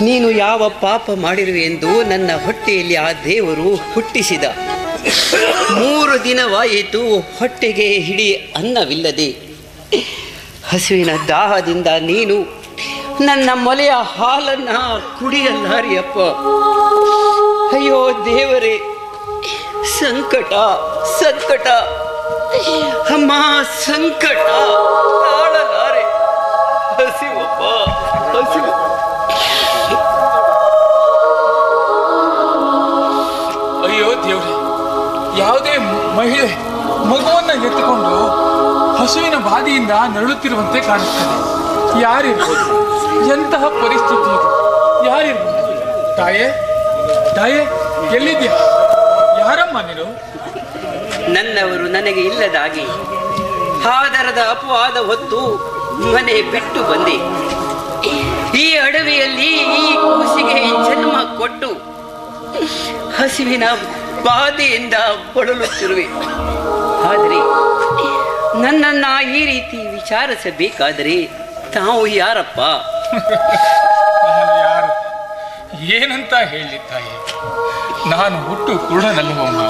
ನೀನು ಯಾವ ಪಾಪ ಮಾಡಿರುವೆ ಎಂದು ನನ್ನ ಹೊಟ್ಟೆಯಲ್ಲಿ ಆ ದೇವರು ಹುಟ್ಟಿಸಿದ. ಮೂರು ದಿನವಾಯಿತು, ಹೊಟ್ಟೆಗೆ ಹಿಡಿ ಅನ್ನವಿಲ್ಲದೆ. ಹಸುವಿನ ದಾಹದಿಂದ ನೀನು ನನ್ನ ಮೊಲೆಯ ಹಾಲನ್ನ ಕುಡಿಯಲಾರಿಯಪ್ಪ. ಅಯ್ಯೋ ದೇವರೇ, ಸಂಕಟ ಸಂಕಟ. ಅಮ್ಮ, ಸಂಕಟ. ಎತ್ತುಕೊಂಡು ಹಸುವಿನ ಬಾದಿಯಿಂದ ನರಳುತ್ತಿರುವಂತೆ ಕಾಣುತ್ತದೆ. ಯಾರಿರ್ಬೋದು? ಎಂತಹ ಪರಿಸ್ಥಿತಿ ಇದು? ಯಾರಿರ್ಬೋದು? ತಾಯೇ ತಾಯೇ ಎಲ್ಲಿದ್ಯಾ ಯಾರಮ್ಮ ನೀನು? ನನ್ನವರು ನನಗೆ ಇಲ್ಲದಾಗಿ ಹಾದರದ ಅಪವಾದ ಹೊತ್ತು ಮನೆ ಬಿಟ್ಟು ಬಂದೆ. ಈ ಅಡವಿಯಲ್ಲಿ ಈ ಕೂಸಿಗೆ ಜನ್ಮ ಕೊಟ್ಟು ಹಸಿವಿನ ಬಾಧೆಯಿಂದ ಬಳಲುತ್ತಿರುವೆ. ಆದರೆ ನನ್ನನ್ನ ಈ ರೀತಿ ವಿಚಾರಿಸಬೇಕಾದರೆ ತಾವು ಯಾರಪ್ಪ? ಯಾರು ಏನಂತ ಹೇಳಿ ತಾಯಿ? ನಾನು ಹುಟ್ಟು ಕುರುಡನಲ್ಲವಮ್ಮ.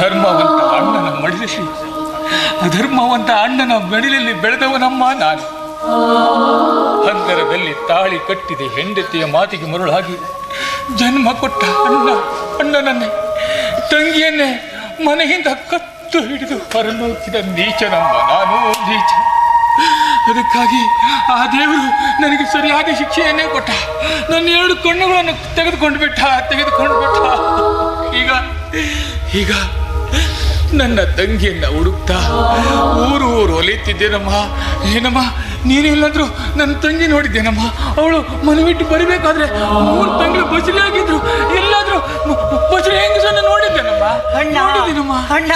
ಧರ್ಮವಂತ ಅಣ್ಣನ ಮಡಿಲಲ್ಲಿ, ಅಧರ್ಮವಂತ ಅಣ್ಣನ ಮಡಿಲಲ್ಲಿ ಬೆಳೆದವನಮ್ಮ ನಾನು. ಹಂದರದಲ್ಲಿ ತಾಳಿ ಕಟ್ಟಿದೆ ಹೆಂಡತಿಯ ಮಾತಿಗೆ ಮರುಳಾಗಿ, ಜನ್ಮ ಕೊಟ್ಟ ಅಣ್ಣ, ಅಣ್ಣನನ್ನೇ, ತಂಗಿಯನ್ನೇ ಮನೆಯಿಂದ ಕತ್ತು ಹಿಡಿದು ಹೊರನೋಕಿದ ನೀಚನಮ್ಮ. ನಾನು ನೀಚ. ಅದಕ್ಕಾಗಿ ಆ ದೇವರು ನನಗೆ ಸರಿಯಾದ ಶಿಕ್ಷೆಯನ್ನೇ ಕೊಟ್ಟ. ನನ್ನ ಎರಡು ಕಣ್ಣುಗಳನ್ನು ತೆಗೆದುಕೊಂಡು ಬಿಟ್ಟ ತೆಗೆದುಕೊಂಡು ಬಿಟ್ಟ. ಈಗ ಈಗ ನನ್ನ ತಂಗಿಯನ್ನ ಹುಡುಕ್ತಾ ಊರು ಊರು ಒಲಿತಿದ್ದೇನಮ್ಮ. ಏನಮ್ಮ? ನೀನೆಲ್ಲಾದ್ರೂ ನನ್ನ ತಂಗಿ ನೋಡಿದ್ದೇನಮ್ಮ? ಅವಳು ಮನೆ ಬಿಟ್ಟು ಬರಬೇಕಾದ್ರೆ ಮೂರು ತಂಗಳು ಬಸಳೆ ಆಗಿದ್ರು. ಎಲ್ಲಾದ್ರೂ ಬಸಳೆ ಹೆಂಗಸನ್ನ ನೋಡಿದ್ದೇನಮ್ಮ? ಅಣ್ಣ ನೋಡಿದ್ದೀನಮ್ಮ? ಅಣ್ಣ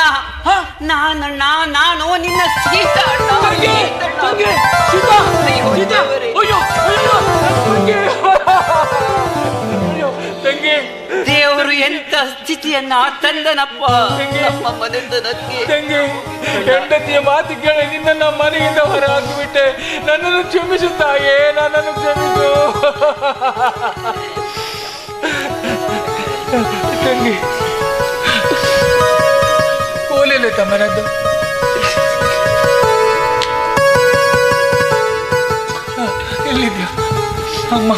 ಹಾ? ನಾನಣ್ಣ ನಾನು ನಿನ್ನ ಸೀತಾ ಅಣ್ಣ. ತಂಗಿ, ತಂಗಿ, ಸೀತಾ, ಸೀತಾ, ಅಯ್ಯೋ, ಅಯ್ಯೋ, ದೇವರು ಎಂತ ಸ್ಥಿತಿಯನ್ನ ತಂದನಪ್ಪ. ನಮ್ಮ ಮನೆತನಕ್ಕೆ ತಂಗಿ ಹೆಂಡತಿಯ ಮಾತು ಕೇಳಿ ನಿನ್ನನ್ನ ಮನೆಯಿಂದ ಹೊರ ಹಾಕಿಬಿಟ್ಟೆ ನನ್ನನ್ನು ಕ್ಷಮಿಸುತ್ತಾಯೇ ನನ್ನನ್ನು ಕ್ಷಮಿಸು. ತಂಗಿ ಕೋಲೆಲೆ ತಮ್ಮನದ್ದು. ಹ, ಎಲ್ಲಿದ್ಯಾ ಅಮ್ಮ.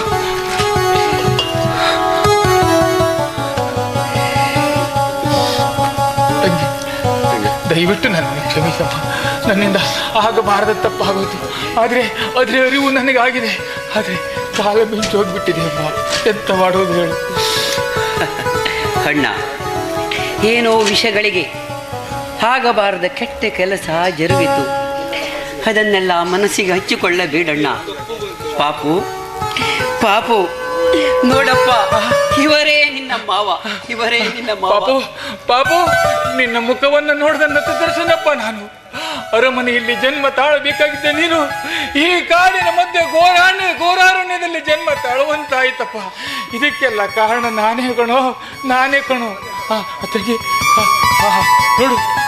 ದಯವಿಟ್ಟು ನನ್ನನ್ನು ಕ್ಷಮಿಸಮ್ಮ ನನ್ನಿಂದ ಆಗಬಾರದ ತಪ್ಪಾಗೋದು ಆದರೆ ಅದರ ಅರಿವು ನನಗಾಗಿದೆ. ಆದರೆ ಕಾಲ ಮಿಂಚು ಹೋಗ್ಬಿಟ್ಟಿದೆ ಅಮ್ಮ. ಎಂತ ಮಾಡೋದು ಹೇಳು. ಅಣ್ಣ ಏನೋ ವಿಷಗಳಿಗೆ ಆಗಬಾರದ ಕೆಟ್ಟ ಕೆಲಸ ಜರುಗಿತು. ಅದನ್ನೆಲ್ಲ ಮನಸ್ಸಿಗೆ ಹಚ್ಚಿಕೊಳ್ಳಬೇಡಣ್ಣ. ಪಾಪು ಪಾಪು ನೋಡಪ್ಪ ಇವರೇ ನಿನ್ನ ಮಾವ. ಇವರೇ ನಿನ್ನ ಮಾವ. ಪಾಪು ಪಾಪು ನಿನ್ನ ಮುಖವನ್ನು ನೋಡಿದ ನತ ದರ್ಶನಪ್ಪ ನಾನು. ಅರಮನೆಯಲ್ಲಿ ಜನ್ಮ ತಾಳಬೇಕಾಗಿದ್ದೆ ನೀನು. ಈ ಕಾಡಿನ ಮಧ್ಯೆ ಘೋರಾಣ್ಯ ಘೋರಾರಣ್ಯದಲ್ಲಿ ಜನ್ಮ ತಾಳುವಂತಾಯ್ತಪ್ಪ. ಇದಕ್ಕೆಲ್ಲ ಕಾರಣ ನಾನೇ ಕಣೋ ನಾನೇ ಕಣೋ. ಆ, ತಂಗಿ ಆ, ಆ, ನೋಡು.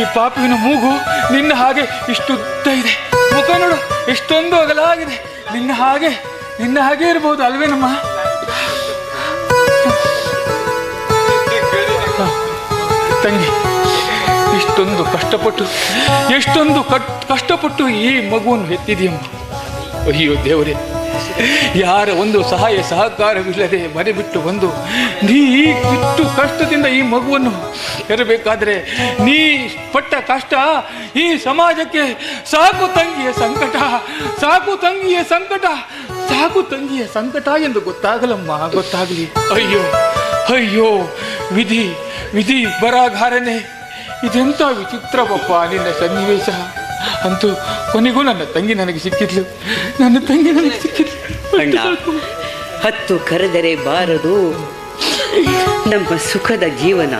ಈ ಪಾಪುವಿನ ಮೂಗು ನಿನ್ನ ಹಾಗೆ ಇಷ್ಟು ಉದ್ದ ಇದೆ. ಮುಖ ನೋಡು ಇಷ್ಟೊಂದು ಅಗಲಾಗಿದೆ. ನಿನ್ನ ಹಾಗೆ ನಿನ್ನ ಹಾಗೆ ಇರ್ಬೋದು ಅಲ್ವೇನಮ್ಮ? ತಂಗಿ. ಇಷ್ಟೊಂದು ಕಷ್ಟಪಟ್ಟು, ಎಷ್ಟೊಂದು ಕಷ್ಟಪಟ್ಟು ಈ ಮಗುವನ್ನು ಎತ್ತಿದೆಯಮ್ಮ ಅಯ್ಯೋ ದೇವರೇ, ಯಾರ ಒಂದು ಸಹಾಯ, ಸಹಕಾರವಿಲ್ಲದೆ ಮನೆ ಬಿಟ್ಟು ಬಂದು ನೀ ಇಷ್ಟು ಕಷ್ಟದಿಂದ ಈ ಮಗುವನ್ನು ಇರಬೇಕಾದ್ರೆ ನೀ ಪಟ್ಟ ಕಷ್ಟ ಈ ಸಮಾಜಕ್ಕೆ ಸಾಕು ತಂಗಿಯ ಸಂಕಟ, ಸಾಕು ತಂಗಿಯ ಸಂಕಟ, ಸಾಕು ತಂಗಿಯ ಸಂಕಟ ಎಂದು ಗೊತ್ತಾಗಲಮ್ಮ, ಗೊತ್ತಾಗಲಿ. ಅಯ್ಯೋ ಅಯ್ಯೋ, ವಿಧಿ ವಿಧಿ ಬರಾಗಾರನೆ ಇದೆಂತ ವಿಚಿತ್ರವಪ್ಪ ನಿನ್ನ ಸನ್ನಿವೇಶ? ಅಂತೂ ಕೊನೆಗೂ ನನ್ನ ತಂಗಿ ನನಗೆ ಸಿಕ್ಕಿದ್ಲು. ನನ್ನ ತಂಗಿ ನನಗೆ ಸಿಕ್ಕಿದ್ಲು. ಅಣ್ಣ ಹತ್ತು ಕರೆದರೆ ಬಾರದು ನಮ್ಮ ಸುಖದ ಜೀವನ.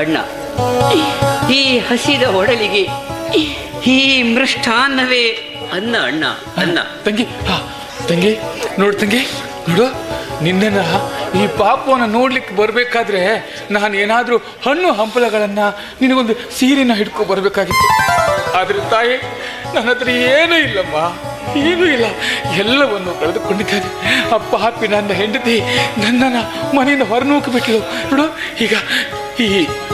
ಅಣ್ಣ ಈ ಹಸಿದ ಒಡಲಿಗೆ ಈ ಮೃಷ್ಟಾನ್ನವೇ ಅನ್ನ ಅಣ್ಣ ಅನ್ನ. ತಂಗಿ ಹಾ ತಂಗಿ ನೋಡು ತಂಗಿ ನೋಡು ನಿನ್ನನ್ನ ಈ ಪಾಪವನ್ನು ನೋಡ್ಲಿಕ್ಕೆ ಬರಬೇಕಾದ್ರೆ ನಾನು ಏನಾದರೂ ಹಣ್ಣು ಹಂಪಲಗಳನ್ನು ನಿನಗೊಂದು ಸೀರೆನ ಹಿಡ್ಕೊ ಬರಬೇಕಾಗಿತ್ತು. ಆದ್ರೆ ತಾಯಿ, ನನ್ನ ಹತ್ರ ಏನೂ ಇಲ್ಲಮ್ಮ ಏನೂ ಇಲ್ಲ. ಎಲ್ಲವನ್ನು ಕಳೆದುಕೊಂಡಿದ್ದೇನೆ. ಅಪ್ಪ ಹಾಪಿ ನನ್ನ ಹೆಂಡತಿ ನನ್ನನ್ನು ಮನೆಯಿಂದ ಹೊರನೂಕು ಬಿಟ್ಟಳು ನೋಡು, ಈಗ ಈ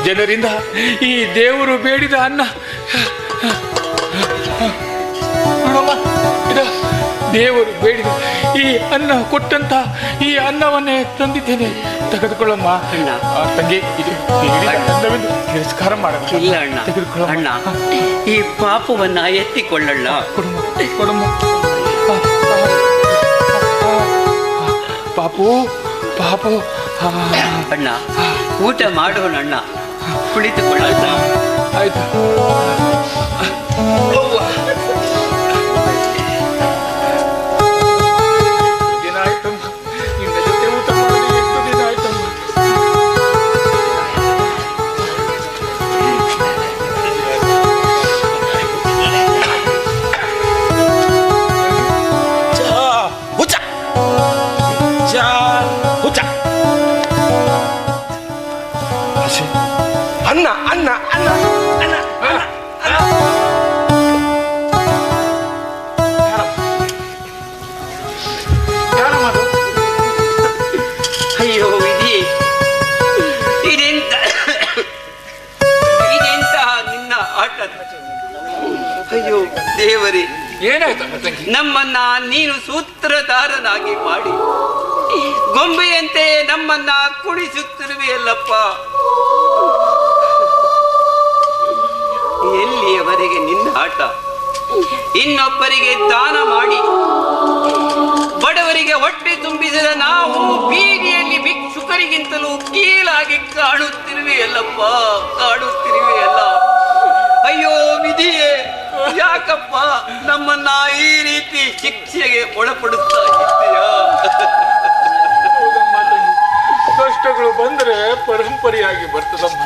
ಜನರಿಂದ ಈ ದೇವರು ಬೇಡಿದ ಅನ್ನ. ನೋಡಮ್ಮ ಇದು ದೇವರು ಬೇಡಿದ ಈ ಅನ್ನ ಕೊಟ್ಟಂತ ಈ ಅನ್ನವನ್ನೇ ತಂದಿದ್ದೇನೆ. ತೆಗೆದುಕೊಳ್ಳಮ್ಮ. ತಂಗಿ ಇದು ತಿರಸ್ಕಾರ ಮಾಡಬೇಡ ಇಲ್ಲ ಅಣ್ಣ. ತೆಗೆದುಕೊಳ್ಳ ಅಣ್ಣ ಈ ಪಾಪವನ್ನ ಎತ್ತಿಕೊಳ್ಳಣ್ಣ. ಕೊಡಮ್ಮ ಕೊಡಮ್ಮ. ಪಾಪು ಪಾಪು. ಅಣ್ಣ ಊಟ ಮಾಡೋಣ ಅಣ್ಣ ಕುಳಿತುಕೊಳ್ಳ ಆಯ್ತು ಅಯ್ಯೋ ದೇವರಿ. ಏನಾಯ್ತು ನಮ್ಮನ್ನ ನೀನು ಸೂತ್ರಧಾರನಾಗಿ ಮಾಡಿ. ಗೊಂಬೆಯಂತೆ ನಮ್ಮನ್ನ ಕುಣಿಸುತ್ತಿರುವೆಯಲ್ಲಪ್ಪ. ಎಲ್ಲಿಯವರೆಗೆ ನಿನ್ನ ಆಟ? ಇನ್ನೊಬ್ಬರಿಗೆ ದಾನ ಮಾಡಿ. ಬಡವರಿಗೆ ಹೊಟ್ಟೆ ತುಂಬಿಸಿದ ನಾವು ಬೀದಿಯಲ್ಲಿ ಭಿಕ್ಷುಕರಿಗಿಂತಲೂ ಕೀಳಾಗಿ ಕಾಣುತ್ತಿರುವೆಯಲ್ಲಪ್ಪ ಕಾಣುತ್ತಿರುವೆಯಲ್ಲ. ಅಯ್ಯೋ ವಿಧಿಯೇ ಯಾಕಪ್ಪ ನಮ್ಮನ್ನ ಈ ರೀತಿ ಶಿಕ್ಷೆಗೆ ಒಳಪಡುತ್ತಾ ಇದ್ದೀಯಾ? ಕಷ್ಟಗಳು ಬಂದ್ರೆ ಪರಂಪರೆಯಾಗಿ ಬರ್ತದಮ್ಮ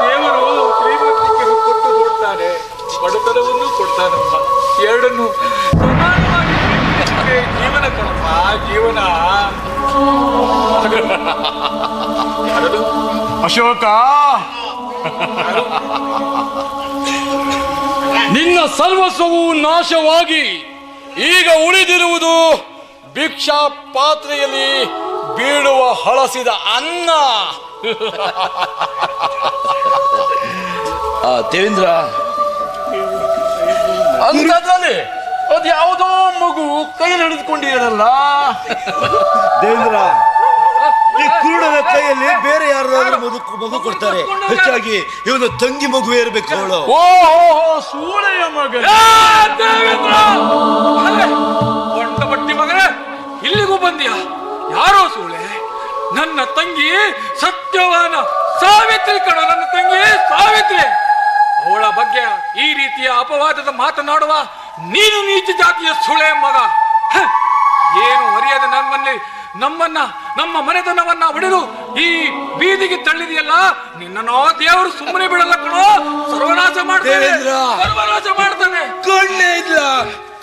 ದೇವರು ಶ್ರೀಮಂತಿಕೆ ಕೊಟ್ಟು ನೋಡ್ತಾನೆ ಬಡತನವನ್ನು ಕೊಡ್ತಾನಮ್ಮ ಎರಡನ್ನು ಜೀವನ ಕೊಡಪ್ಪ ಜೀವನ? ಅಶೋಕ. ನಿನ್ನ ಸರ್ವಸ್ವವು ನಾಶವಾಗಿ ಈಗ ಉಳಿದಿರುವುದು ಭಿಕ್ಷಾ ಪಾತ್ರೆಯಲ್ಲಿ ಬೀಳುವ ಹಳಸಿದ ಅನ್ನ. ಆ, ದೇವೇಂದ್ರ ಅಂತದ್ರಲ್ಲಿ ಅದು ಯಾವುದೋ ಮಗು ಕೈಯಲ್ಲಿ ಹಿಡಿದುಕೊಂಡಿರಲ್ಲ ದೇವೇಂದ್ರ ಈ ಕುರುಡನ ಕೈಯಲ್ಲಿ ಬೇರೆ ಯಾರಾದ್ರೂ ಮಗು ಮಗು ಕೊಡ್ತಾರೆ. ಹೆಚ್ಚಾಗಿ ಇವನು ತಂಗಿ ಮಗು ಇರಬೇಕು ಅವಳು. ಓಹೋ ಸೂಳೆಯ ಮಗ ಮಗನೇ ಇಲ್ಲಿಗೂ ಬಂದಿಯ? ಯಾರೋ ಸೂಳೆ? ನನ್ನ ತಂಗಿ ಸತ್ಯವಾನ ಸಾವಿತ್ರಿ ಕಣ ನನ್ನ ತಂಗಿ ಸಾವಿತ್ರಿ. ಅವಳ ಬಗ್ಗೆ ಈ ರೀತಿಯ ಅಪವಾದದ ಮಾತನಾಡುವ ನೀನು ನೀಚ ಜಾತಿಯ ಸುಳೆ ಮಗ. ಹ! ಏನು ಅರಿಯದ ನಮ್ಮಲ್ಲಿ ನಮ್ಮನ್ನ ನಮ್ಮ ಮನೆತನವನ್ನ ಒಡೆದು ಈ ಬೀದಿಗೆ ತಳ್ಳಿದೆಯಲ್ಲ? ನಿನ್ನನೋ ದೇವರು ಸುಮ್ಮನೆ ಬಿಡಲ್ಲ ಕಣೋ. ಸರ್ವನಾಶ ಮಾಡ್ತಾನೆ! ಸರ್ವನಾಶ ಮಾಡ್ತಾನೆ. ಕಣ್ಣೇ ಇಲ್ಲ.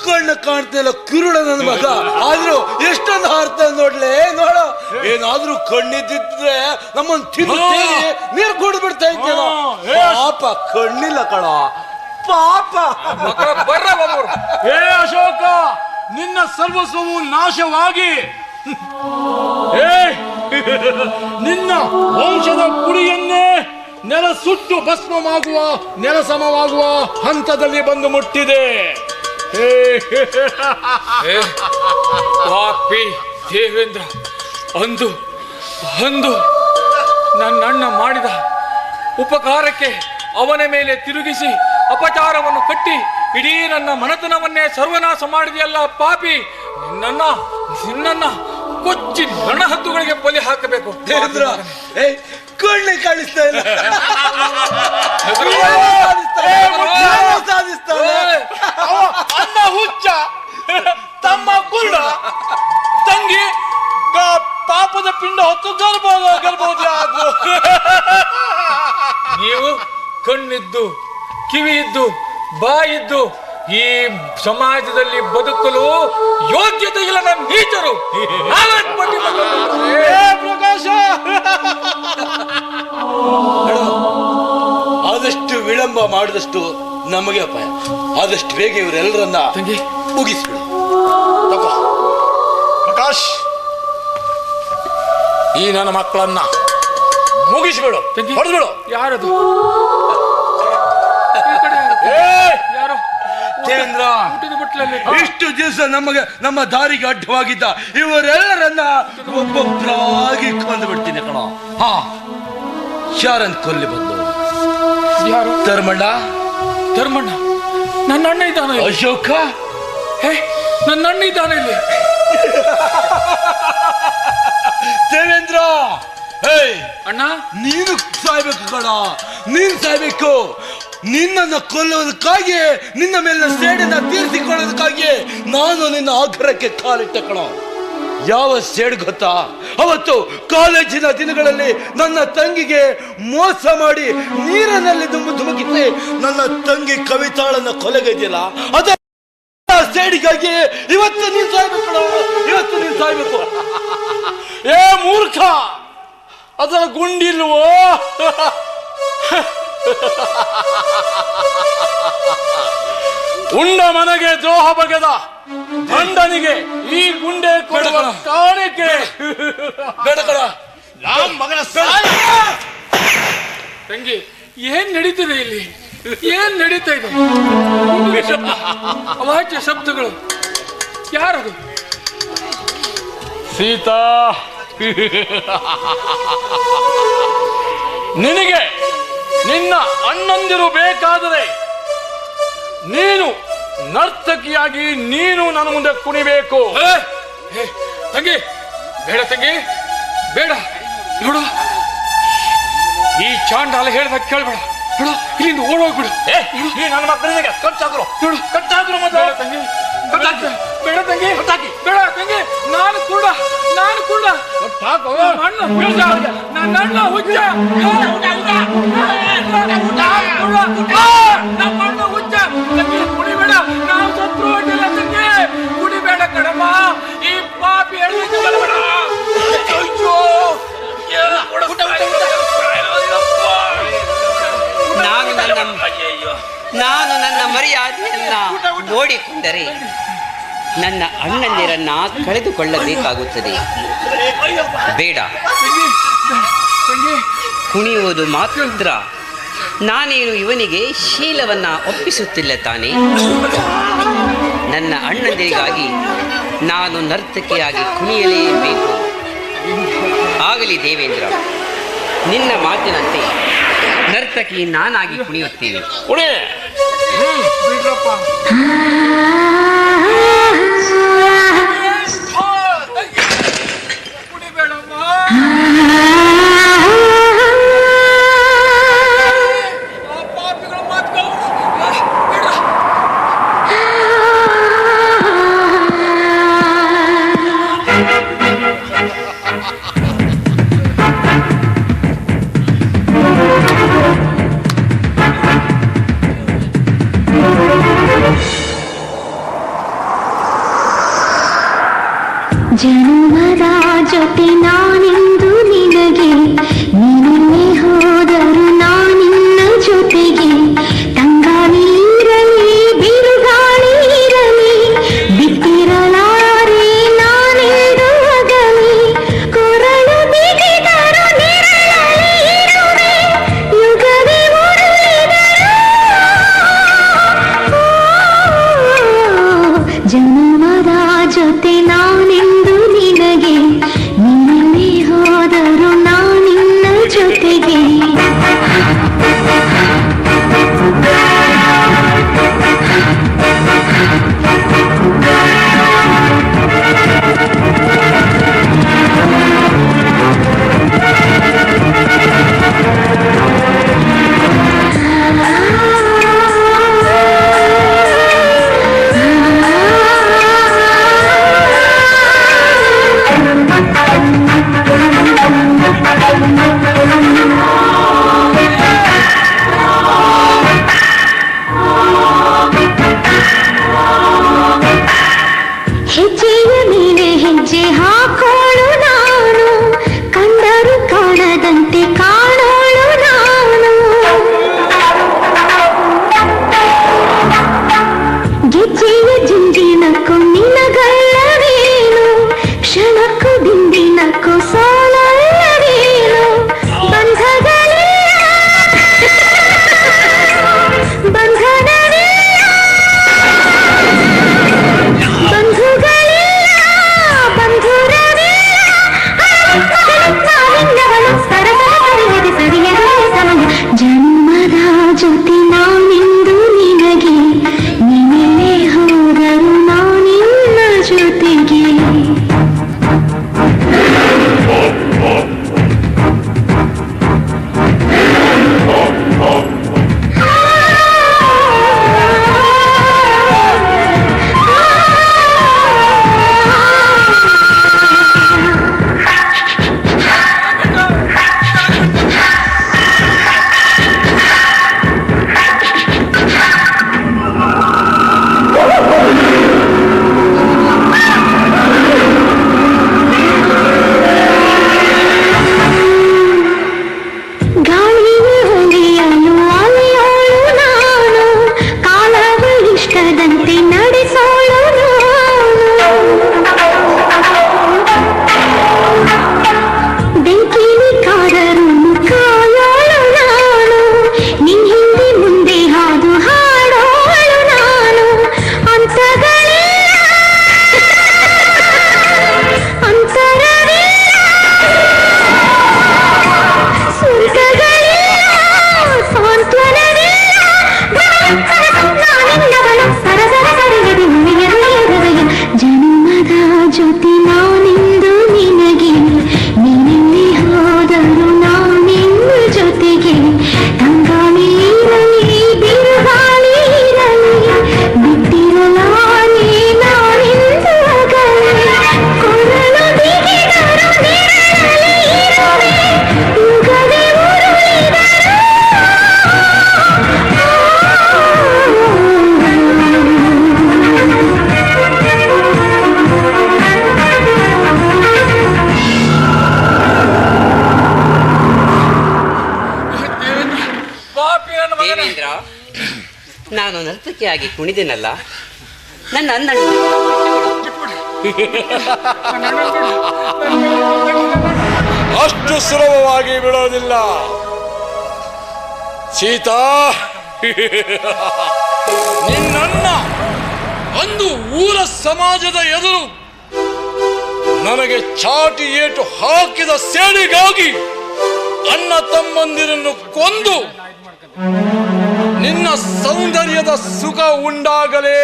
ಕಣ್ಣು ಕಾಣ್ತಿಲ್ಲ ಕಿರುಳ ನನ್ನ ಮಗ. ಆದ್ರೂ ಎಷ್ಟೊಂದು ಹಾರ್ತ ನೋಡ್ಲೆ. ನೋಡ. ಏನಾದ್ರೂ ಕಣ್ಣಿದ್ದಿದ್ರೆ ನಮ್ಮನ್. ತೇಲಿ ನೀರು ಕುಡಿದು ಬಿಡ್ತಾ ಇದ್ದೇನೋ ಪಾಪ ಕಣ್ಣಿಲ್ಲ ಕಣ. ಪಾಪ. ಬರ್ರ ಏ ಅಶೋಕ. ನಿನ್ನ ಸರ್ವಸ್ವವು ನಾಶವಾಗಿ ಏ ನಿನ್ನ ವಂಶದ ಗುರಿಯನ್ನೇ ನೆಲ ಸುಟ್ಟು ಭಸ್ಮವಾಗುವ, ನೆಲ ಸಮವಾಗುವ ಹಂತದಲ್ಲಿ ಬಂದು ಮುಟ್ಟಿದೆ. ಪಾಪಿ ದೇವೇಂದ್ರ, ಅಂದು ಅಂದು ನನ್ನಣ್ಣ ಮಾಡಿದ ಉಪಕಾರಕ್ಕೆ ಅವನ ಮೇಲೆ ತಿರುಗಿಸಿ ಅಪಚಾರವನ್ನು ಕಟ್ಟಿ ಇಡೀ ನನ್ನ ಮನತನವನ್ನೇ ಸರ್ವನಾಶ ಮಾಡಿದೆಯಲ್ಲ ಪಾಪಿ, ನಿನ್ನನ್ನ ನಿನ್ನನ್ನ ಕೊಚ್ಚಿ ರಣಹದ್ದುಗಳಿಗೆ ಬಲಿ ಹಾಕಬೇಕು. ದೇವೇಂದ್ರ ಏ ಕಣ್ಣೆ ಕಾಣಿಸ್ತಾ ಇಲ್ಲ. ಸಾಧಿಸ್ತಾನೆ ಅನ್ನ ಹುಚ್ಚ ತಮ್ಮ ಕುರುಡ ತಂಗಿ ಕ- ಪಾಪದ ಪಿಂಡ ಹೊತ್ತು ಗರ್ಬೋದು ಗರ್ಬೋದು ನೀವು ಕಣ್ಣಿದ್ದು ಕಿವಿ ಇದ್ದು ಬಾಯಿದ್ದು ಈ ಸಮಾಜದಲ್ಲಿ ಬದುಕಲು ಯೋಗ್ಯತೆ ಇಲ್ಲದ ನೀಚರು. ಆದಷ್ಟು ವಿಳಂಬ ಮಾಡಿದಷ್ಟು ನಮಗೆ ಅಪಾಯ. ಆದಷ್ಟು ಬೇಗ ಇವರೆಲ್ಲರನ್ನ ತಂಗಿ. ಮುಗಿಸ್ಬಿಡು. ಪ್ರಕಾಶ್! ಈ ನನ್ನ ಮಕ್ಕಳನ್ನ ಮುಗಿಸ್ಬಿಡು. ತಂಗಿ. ಹೊಡೆದ್ಬಿಡು. ಯಾರದು? ಬಟ್ಲಲ್ಲಿ ಇಷ್ಟು ದಿವಸ ನಮಗೆ ನಮ್ಮ ದಾರಿಗೆ ಅಡ್ಡವಾಗಿದ್ದ ಇವರೆಲ್ಲರನ್ನ ಒಬ್ಬೊಬ್ಬರಾಗಿ ಕೊಂದು ಬಿಡ್ತೀನಿ ಕಣ. ಹಾ ಯಾರನ್ ಕೊಲ್ಲಿ ಬಂದು? ಧರ್ಮಣ್ಣ? ಧರ್ಮಣ್ಣ ನನ್ನ ಅಣ್ಣ ಇದ್ದಾನೆ ಅಶೋಕ? ಹೇ ನನ್ನ ಅಣ್ಣ ಇದ್ದಾನೆ ಇಲ್ಲಿ. ದೇವೇಂದ್ರ! ಏಯ್ ಅಣ್ಣ? ನೀನು ಸಾಯ್ಬೇಕು ಕಣ. ನೀನ್ ಸಾಯ್ಬೇಕು. ನಿನ್ನನ್ನು ಕೊಲ್ಲುವುದಕ್ಕಾಗಿ ನಿನ್ನ ಮೇಲಿನ ಸೇಡನ್ನ ತೀರಿಸಿಕೊಳ್ಳೋದಕ್ಕಾಗಿ ನಾನು ನಿನ್ನ ಆಗ್ರಹಕ್ಕೆ ಕಾಲಿಟ್ಟ ಯಾವ ಸೇಡ್ ಗೊತ್ತಾ? ಅವತ್ತು ಕಾಲೇಜಿನ ದಿನಗಳಲ್ಲಿ ನನ್ನ ತಂಗಿಗೆ ಮೋಸ ಮಾಡಿ ನೀರಿನಲ್ಲಿ ದುಂಬು ಧುಮುಕಿಸಿ ನನ್ನ ತಂಗಿ ಕವಿತಾಳನ್ನ ಕೊಲೆಗೈದಿಲ್ಲ ಅದೇ ಸೇಡಿಗಾಗಿ ಇವತ್ತು ನೀನ್ ಸಾಯ್ಬೇಕು ಇವತ್ತು ನೀನ್ ಸಾಯ್ಬೇಕು. ಏ ಮೂರ್ಖ, ಅದರ ಗುಂಡಿಲ್ವೋ? ಉಂಡ ಮನೆಗೆ ದ್ರೋಹ ಬಗೆದ ಗಂಡನಿಗೆ ಈ ಗುಂಡೆ ಕೊಡುವ. ಕಾಣಿಕೆ. ಕಣ ಮಗನ ತಂಗಿ ಏನ್ ನಡೀತಿದೆ ಇಲ್ಲಿ? ಏನ್ ನಡೀತಾ ಇದೆ? ಅವಾಚ್ಯ ಶಬ್ದಗಳು. ಯಾರದು? ಸೀತಾ. ನಿನಗೆ ನಿನ್ನ ಅಣ್ಣಂದಿರು ಬೇಕಾದರೆ ನೀನು ನರ್ತಕಿಯಾಗಿ ನೀನು ನನ್ನ ಮುಂದೆ ಕುಣಿಬೇಕು. ತಂಗಿ ಬೇಡ ತಂಗಿ ಬೇಡ. ನೋಡು. ಈ ಚಾಂಡಾಲ ಹೇಳ್ದಾಗ ಕೇಳ್ಬೇಡ. ನೋಡು ಇಲ್ಲಿಂದ ಓಡೋಗ್ಬಿಡು. ಈ ನನ್ನ ಮಕ್ಕಳಿಗೆ ಕಟ್ಟಾಕ್ರು ನೋಡು. ಕಟ್ಟಾಕ್ರು ಮತ್ತೆ? ತಂಗಿ. ಬೇಡ ತಂಗಿ. ಬೇಡ ತಂಗಿ. ನಾನು ಕೂಡ ನಾನು ಕೂಡ ಅಣ್ಣ ಹುಚ್ಚ ನನ್ನ ಅಣ್ಣ ಹುಚ್ಚ. ನಮ್ಮ ಕುಡಿಬೇಡ ನಾವು ಸತ್ರು ಹೊಟ್ಟಿಲ್ಲ ತಂಗಿ ಕುಡಿಬೇಡ ಕಣಮ್ಮ ಈ ಪಾಪಿ ಹೇಳಿದ್ದು ಬರಬೇಡ. ನಾನು ನನ್ನ ನಾನು ನನ್ನ ಮರ್ಯಾದೆಯನ್ನ ನೋಡಿಕೊಂಡರೆ ನನ್ನ ಅಣ್ಣಂದಿರನ್ನ ಕಳೆದುಕೊಳ್ಳಬೇಕಾಗುತ್ತದೆ. ಬೇಡ. ಕುಣಿಯುವುದು ಮಾತ್ರ ನಾನೇನು ಇವನಿಗೆ ಶೀಲವನ್ನು ಒಪ್ಪಿಸುತ್ತಿಲ್ಲ ತಾನೆ? ನನ್ನ ಅಣ್ಣಂದಿರಿಗಾಗಿ ನಾನು ನರ್ತಕಿಯಾಗಿ ಕುಣಿಯಲೇಬೇಕು. ಆಗಲಿ ದೇವೇಂದ್ರ ನಿನ್ನ ಮಾತಿನಂತೆ ನರ್ತಕಿ ನಾನಾಗಿ ಕುಣಿಯುತ್ತೇನೆ. ಜನುಮದ ಜೊತೆ ನಾನೆಂದು ನಿನಗೆ ನೀನೇ ಹೋದರು ನರ್ತಕಿಯಾಗಿ ಕುಣಿದೆನಲ್ಲ. ನನ್ನ ಅಣ್ಣ ಅಷ್ಟು ಸುಲಭವಾಗಿ ಬಿಡೋದಿಲ್ಲ. ಸೀತಾ. ನಿನ್ನಣ್ಣ ಒಂದು ಊರ ಸಮಾಜದ ಎದುರು ನನಗೆ ಚಾಟಿ ಏಟು ಹಾಕಿದ ಸೇಡಿಗಾಗಿ ಅಣ್ಣ ತಮ್ಮಂದಿರನ್ನು ಕೊಂದು ನಿನ್ನ ಸೌಂದರ್ಯದ ಸುಖ ಉಂಡಾಗಲೇ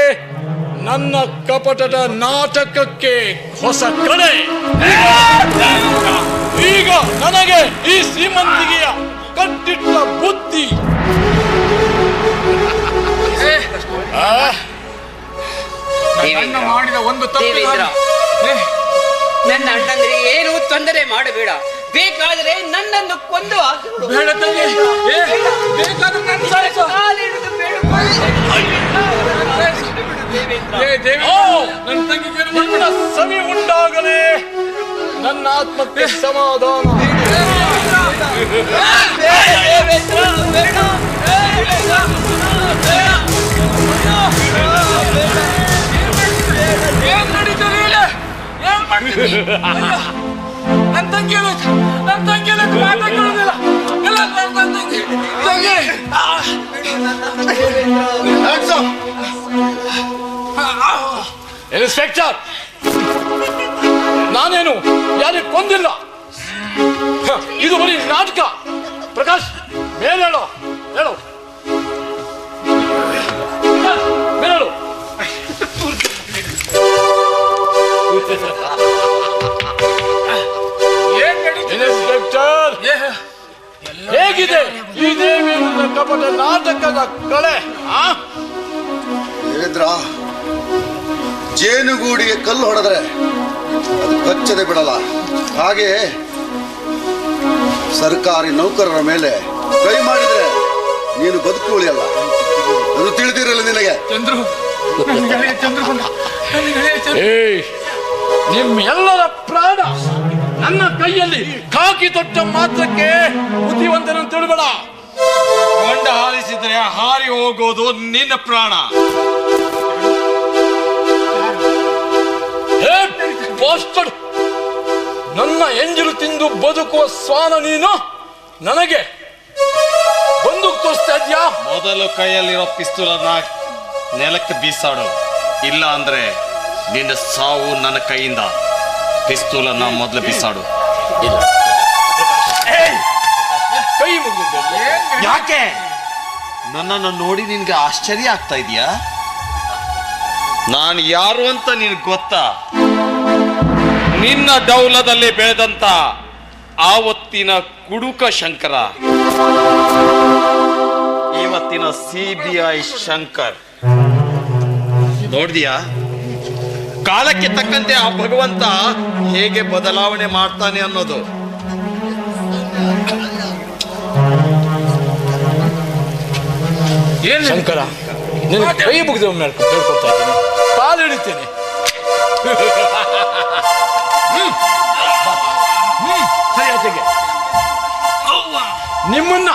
ನನ್ನ ಕಪಟದ ನಾಟಕಕ್ಕೆ ಹೊಸ ಕಡೆ. ಈಗ ನನಗೆ ಈ ಶ್ರೀಮಂತಿಗೆಯ ಕಟ್ಟಿಟ್ಟ ಬುದ್ಧಿ. ಮಾಡಿದ ಒಂದು ನನ್ನ ಅಣ್ಣಂದ್ರೆ ಏನು ತೊಂದರೆ ಮಾಡಬೇಡ. ಬೇಕಾದ್ರೆ ನನ್ನನ್ನು ಕೊಂದು ಹಾಕಿಬಿಡು. ಬೇಡ ತಂಗಿ ಏ, ಬೇಕಾದ್ರೆ ನನ್ನ ಸಾಯಿಸು. ಕಾಲಿಡಿದು ಬೇಡಿಕೊಳ್ಳಿ. ಏ, ದೇವಿ, ಓ! ನನ್ನ ತಂಗಿಗೆ ಏನು ನಿನ್ನ ಮಾಡ್ಬೇಡ. ಸವಿ ನನ್ನ ಆತ್ಮಕ್ಕೆ ಸಮಾಧಾನ ಏನ್ ನಡೀತದೆ ಇಲ್ಲಿ? ಏನ್ ಮಾಡ್ತಿದ್ದಿ? ಅಯ್ಯೋ, ನನ್ನ ತಂಗಿ? ನನ್ನ ತಂಗಿ ಎಲ್ಲೋಯ್ತು? ಮಾತಾಡ್ಕೊಳ್ಳೋದಿಲ್ಲ. ಎಲ್ಲ ನನ್ನ ತಂಗಿ. ತಂಗಿ. ಇನ್ಸ್ಪೆಕ್ಟರ್ ನಾನೇನು ಯಾರಿಗೆ ಕೊಂದಿಲ್ಲ ಇದು ಬರೀ ನಾಟಕ ಪ್ರಕಾಶ್, ಮೇಲೆ ಹೇಳು ಹೇಳು ಮೇಲೆ ಹೇಗಿದೆ? ಈ ಕಪಟ ನಾಟಕದ ಕಳೆ ಆ? ದೇವೇಂದ್ರ ಜೇನುಗೂಡಿಗೆ ಕಲ್ಲು ಹೊಡೆದ್ರೆ ಅದು ಕಚ್ಚದೆ ಬಿಡಲ್ಲ. ಹಾಗೆ ಸರ್ಕಾರಿ ನೌಕರರ ಮೇಲೆ ಕೈ ಮಾಡಿದ್ರೆ ನೀನು ಬದುಕು ಉಳಿಯಲ್ಲ ಅದು ತಿಳಿದಿರಲ್ಲ ನಿನಗೆ. ಚಂದ್ರು ಚಂದ್ರ. ಏಯ್ ನಿಮ್ಮೆಲ್ಲರ ಪ್ರಾಣ. ನನ್ನ ಕೈಯಲ್ಲಿ ಕಾಕಿ ತೊಟ್ಟ ಮಾತ್ರಕ್ಕೆ ಬುದ್ಧಿವಂತನನ್ನು ತಿಳ್ಬೇಡ. ಗಂಡ ಹಾರಿಸಿದ್ರೆ ಹಾರಿ ಹೋಗೋದು ನಿನ್ನ ಪ್ರಾಣ! ನನ್ನ ಎಂಜಲು ತಿಂದು ಬದುಕುವ ಸ್ವಾನ ನೀನು ನನಗೆ. ಬಂದು ತೋರಿಸ್ತಾ ಇದ್ಯಾ? ಮೊದಲು ಕೈಯಲ್ಲಿರೋ ಪಿಸ್ತೂಲನ್ನ ನೆಲಕ್ಕೆ ಬೀಸಾಡು. ಇಲ್ಲ ಅಂದ್ರೆ ನಿನ್ನ ಸಾವು ನನ್ನ ಕೈಯಿಂದ. ಪಿಸ್ತೂಲನ್ನ ಮೊದಲು ಬಿಸಾಡು. ಕೈ ಮುಗಿದಿದ್ದೆ ಯಾಕೆ? ನನ್ನನ್ನು ನೋಡಿ ನಿನ್ಗೆ ಆಶ್ಚರ್ಯ ಆಗ್ತಾ ಇದೆಯಾ? ನಾನು ಯಾರು ಅಂತ ನಿನ್ಗೆ ಗೊತ್ತಾ? ನಿನ್ನ ಡೌಲದಲ್ಲಿ ಬೆಳೆದಂತ ಆವತ್ತಿನ ಕುಡುಕ ಶಂಕರ. ಇವತ್ತಿನ ಸಿ ಬಿ ಐ ಶಂಕರ್. ನೋಡ್ದಿಯಾ? ಕಾಲಕ್ಕೆ ತಕ್ಕಂತೆ ಆ ಭಗವಂತ ಹೇಗೆ ಬದಲಾವಣೆ ಮಾಡ್ತಾನೆ ಅನ್ನೋದು. ಏನು ಶಂಕರ ಕೈ ಮುಗಿದ ಕೇಳ್ಕೊಳ್ತಾ ಇದ್ದೀನಿ. ಕಾಲು ಹಿಡಿತೇನೆ ನಿಮ್ಮನ್ನ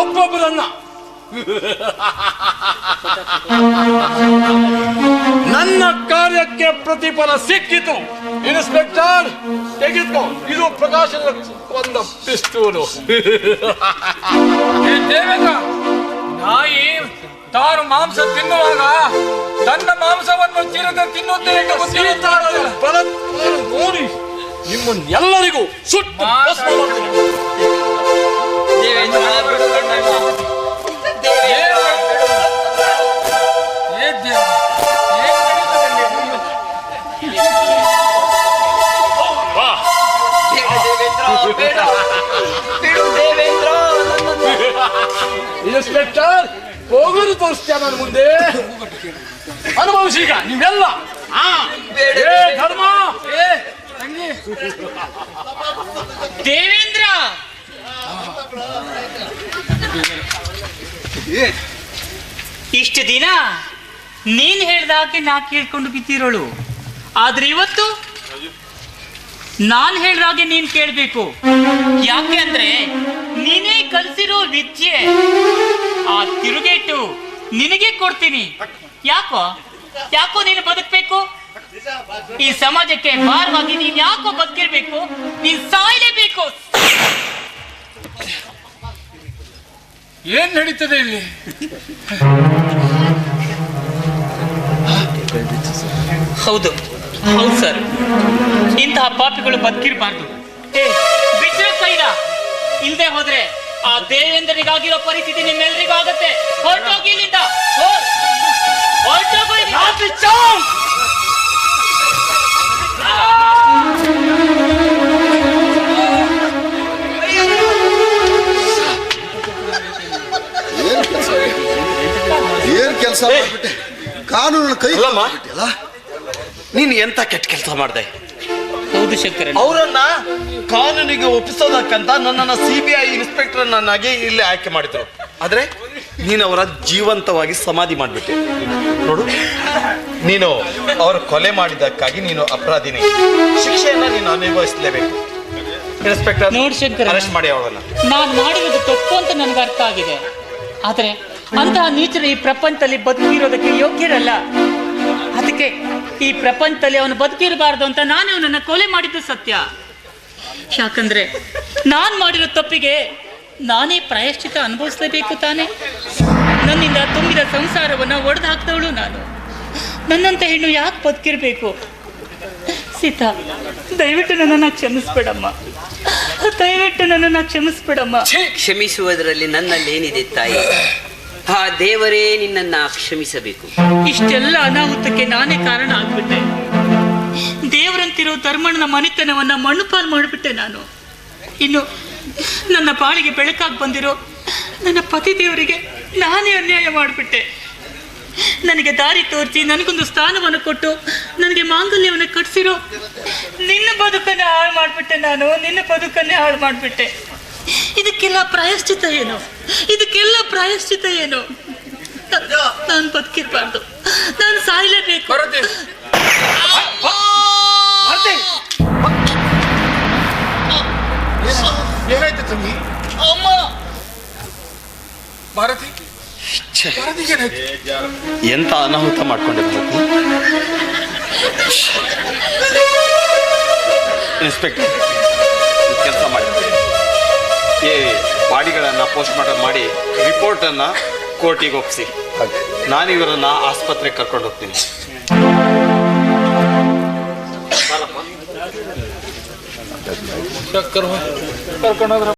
ಒಬ್ಬೊಬ್ಬರನ್ನ ನನ್ನ ಕಾರ್ಯಕ್ಕೆ ಪ್ರತಿಫಲ ಸಿಕ್ಕಿತು. ಇನ್ಸ್ಪೆಕ್ಟರ್ ತೆಗೆದುಕೋ. ಇದು ಪ್ರಕಾಶನ ಒಂದು ಪಿಸ್ತೂಲು. ದೇವೇಂದ್ರ ನಾಯಿ ತಾನು ಮಾಂಸ ತಿನ್ನುವಾಗ ತನ್ನ ಮಾಂಸವನ್ನು ಚಿರತೆ ತಿನ್ನುತ್ತೆ ನೋಡಿ. ನಿಮ್ಮನ್ನೆಲ್ಲರಿಗೂ ಸುಟ್ಟು ಬೇಡ ದೇವೇಂದ್ರ ಇನ್ಸ್ಪೆಕ್ಟರ್ ಹೋಗೋದು ತೋರಿಸ್ತೀಯ ನನ್ನ ಮುಂದೆ? ಅನುಭವಿಸಿ ಈಗ ನೀವೆಲ್ಲ. ಏ, ಧರ್ಮ! ಏ ದೇವೇಂದ್ರ! ಇಷ್ಟು ದಿನ ನೀನ್ ಹೇಳ್ದಾಗೆ ನಾ ಕೇಳ್ಕೊಂಡು ಬಿದ್ದಿರೋಳು. ಆದ್ರೆ ಇವತ್ತು ನಾನ್ ಹೇಳ್ದಾಗೆ ನೀನ್ ಕೇಳ್ಬೇಕು. ಯಾಕೆ ಅಂದ್ರೆ ನೀನೇ ಕಲ್ಸಿರೋ ವಿದ್ಯೆ ಆ ಆ ತಿರುಗೇಟು ನಿನಗೆ ಕೊಡ್ತೀನಿ. ಯಾಕೋ? ಯಾಕೋ ನೀನು ಬದುಕ್ಬೇಕು? ಈ ಸಮಾಜಕ್ಕೆ ಭಾರವಾಗಿ ನೀನ್ ಯಾಕೋ ಬದುಕಿರ್ಬೇಕು? ನೀನ್ ಸಾಯ್ಲೇಬೇಕು. ಏನ್ ನಡೀತದೆ ಇಲ್ಲಿ? ಹೌದು. ಹೌದು ಸರ್. ಇಂತಹ ಪಾಪಿಗಳು ಬದುಕಿರಬಾರ್ದು. ಇಲ್ದೆ ಹೋದ್ರೆ ಆ ದೇವೇಂದ್ರನಿಗಾಗಿರೋ ಪರಿಸ್ಥಿತಿ ನಿಮ್ಮೆಲ್ಲರಿಗೂ ಆಗತ್ತೆ. ಹೊರಟೋಗಿ ಇಲ್ಲಿಂದ. ಇಲ್ಲಿಂದ. ಏನ್ ಕೆಲಸ? ಏನ್ ಕೆಲಸ? ಮಾಡ್ಬಿಟ್ಟೆ ಕಾನೂನು ಕೈ ನೀನು ಎಂತ ಕೆಟ್ಟ ಕೆಲಸ ಮಾಡಿದೆ? ಹೌದು ಶಂಕರ ಅವರನ್ನ ಕಾನೂನಿಗೆ ಒಪ್ಪಿಸೋದಕ್ಕಂತ ನನ್ನನ್ನ ಸಿ ಬಿ ಐ ಇನ್ಸ್ಪೆಕ್ಟರ್ ನನ್ನಾಗಿ ಇಲ್ಲಿ ಆಯ್ಕೆ ಮಾಡಿದ್ರು. ಆದ್ರೆ ನೀನು ಅವರ ಜೀವಂತವಾಗಿ ಸಮಾಧಿ ಮಾಡಿಬಿಟ್ಟೆ. ನೋಡು ನೀನು ಅವರ ಕೊಲೆ ಮಾಡಿದ್ದಕ್ಕಾಗಿ ನೀನು ಅಪರಾಧಿನಿ. ಶಿಕ್ಷೆಯನ್ನ ನೀನು ಅನುಭವಿಸಲೇಬೇಕು. ಇನ್ಸ್ಪೆಕ್ಟರ್ ನೋಡಿ ಶಂಕರಣ್ಣ. ಅರೆಸ್ಟ್ ಮಾಡಿ ಅವಳನ್ನ ನಾನು ಮಾಡಿರೋದು ತಪ್ಪು ಅಂತ ನನಗೆ ಅರ್ಥ ಆಗಿದೆ. ಆದ್ರೆ ಅಂತಹ ನೀಚರು ಈ ಪ್ರಪಂಚದಲ್ಲಿ ಬದುಕಿರೋದಕ್ಕೆ ಯೋಗ್ಯರಲ್ಲ. ಅದಕ್ಕೆ ಈ ಪ್ರಪಂಚದಲ್ಲಿ ಅವನು ಬದುಕಿರಬಾರ್ದು ಅಂತ ನಾನೇ ಅವನನ್ನು ಕೊಲೆ ಮಾಡಿದ್ದು ಸತ್ಯ. ಯಾಕಂದ್ರೆ ನಾನು ಮಾಡಿರೋ ತಪ್ಪಿಗೆ ನಾನೇ ಪ್ರಾಯಶ್ಚಿತ ಅನುಭವಿಸಲೇಬೇಕು ತಾನೆ. ನನ್ನಿಂದ ತುಂಬಿದ ಸಂಸಾರವನ್ನ ಒಡೆದು ಹಾಕ್ದವಳು ನಾನು. ನನ್ನಂತ ಹೆಣ್ಣು ಯಾಕೆ ಬದುಕಿರಬೇಕು? ಸೀತಾ, ದಯವಿಟ್ಟು ನನ್ನನ್ನು ಕ್ಷಮಿಸ್ಬೇಡಮ್ಮ. ದಯವಿಟ್ಟು ನನ್ನನ್ನು ಕ್ಷಮಿಸ್ಬೇಡಮ್ಮ. ಕ್ಷಮಿಸುವುದರಲ್ಲಿ ನನ್ನಲ್ಲಿ ಏನಿದೆ ತಾಯಿ? ಆ ದೇವರೇ ನಿನ್ನನ್ನ ಕ್ಷಮಿಸಬೇಕು ಇಷ್ಟೆಲ್ಲ ಅನಾಹುತಕ್ಕೆ ನಾನೇ ಕಾರಣ ಆಗ್ಬಿಟ್ಟೆ. ದೇವರಂತಿರೋ ಧರ್ಮಣ್ಣನ ಮನೆತನವನ್ನ ಮಣ್ಣುಪಾಲ್ ಮಾಡಿಬಿಟ್ಟೆ ನಾನು. ಇನ್ನು ನನ್ನ ಬಾಳಿಗೆ ಬೆಳಕಾಗಿ ಬಂದಿರೋ ನನ್ನ ಪತಿ ದೇವರಿಗೆ ನಾನೇ ಅನ್ಯಾಯ ಮಾಡಿಬಿಟ್ಟೆ. ನನಗೆ ದಾರಿ ತೋರಿಸಿ ನನಗೊಂದು ಸ್ಥಾನವನ್ನು ಕೊಟ್ಟು ನನಗೆ ಮಾಂಗಲ್ಯವನ್ನು ಕಟ್ಸಿರೋ ನಿನ್ನ ಬದುಕನ್ನೇ ಹಾಳು ಮಾಡಿಬಿಟ್ಟೆ ನಾನು. ನಿನ್ನ ಬದುಕನ್ನೇ ಹಾಳು ಮಾಡಿಬಿಟ್ಟೆ. ಇದಕ್ಕೆಲ್ಲ ಪ್ರಾಯಶ್ಚಿತ ಏನು? ಇದಕ್ಕೆಲ್ಲ ಪ್ರಾಯಶ್ಚಿತ ಏನು? ನಾನು ಬದುಕಿರ್ಬಾರ್ದು. ನಾನು ಸಾಯ್ಲೇಬೇಕು. ಭಾರತಿ ಭಾರತಿ ಏನಾಯ್ತು ತಂಗಿ? ಅಮ್ಮ! ಭಾರತಿ? ಭಾರತಿಗೆ ಏನಾಯ್ತು? ಎಂತ ಅನಾಹುತ ಮಾಡ್ಕೊಂಡೆ ಭಾರತಿ? ಇನ್ಸ್ಪೆಕ್ಟರ್ ಕೆಲಸ ಮಾಡಿ. ಈ ಬಾಡಿಗಳನ್ನ ಪೋಸ್ಟ್ ಮಾರ್ಟಮ್ ಮಾಡಿ ರಿಪೋರ್ಟನ್ನು ಕೋರ್ಟಿಗೆ ಒಪ್ಪಿಸಿ ನಾನು ಇವರನ್ನ ಆಸ್ಪತ್ರೆಗೆ ಕರ್ಕೊಂಡು ಹೋಗ್ತೀನಿ. ಕರ್ಕೊಂಡು ಹೋದ್ರ